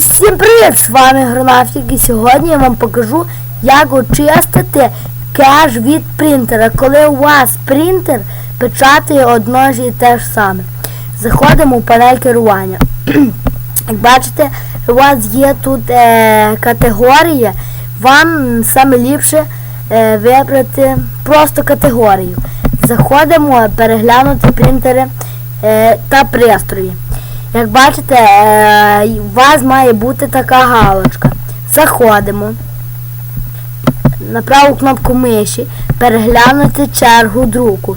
всім привіт! З вами Гранавтик і сьогодні я вам покажу, як очистити кеш від принтера, коли у вас принтер печатає одно ж і те ж саме. Заходимо у панель керування. Як бачите, у вас є тут е, категорія, вам саме ліпше е, вибрати просто категорію. Заходимо переглянути принтери е, та пристрої. Як бачите, е, у вас має бути така галочка. Заходимо на праву кнопку миші, переглянути чергу друку.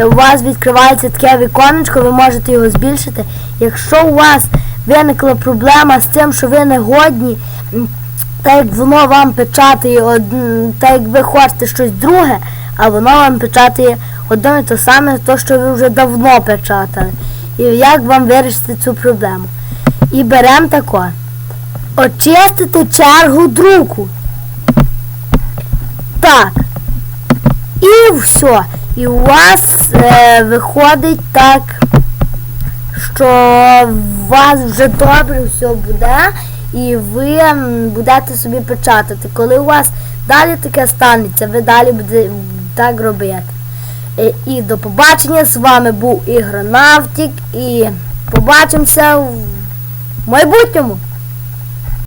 І у вас відкривається таке віконечко, ви можете його збільшити. Якщо у вас виникла проблема з тим, що ви не годні, так як воно вам печатає, так як ви хочете щось друге, а воно вам печатає одно і те саме, то, що ви вже давно печатали. Як вам вирішити цю проблему? І беремо тако. Очистити чергу друку. Так. І все. І у вас е, виходить так, що у вас вже добре все буде, і ви будете собі печатати. Коли у вас далі таке станеться, ви далі будете так робити. Е, І до побачення. З вами був Ігронавтік і побачимося в майбутньому.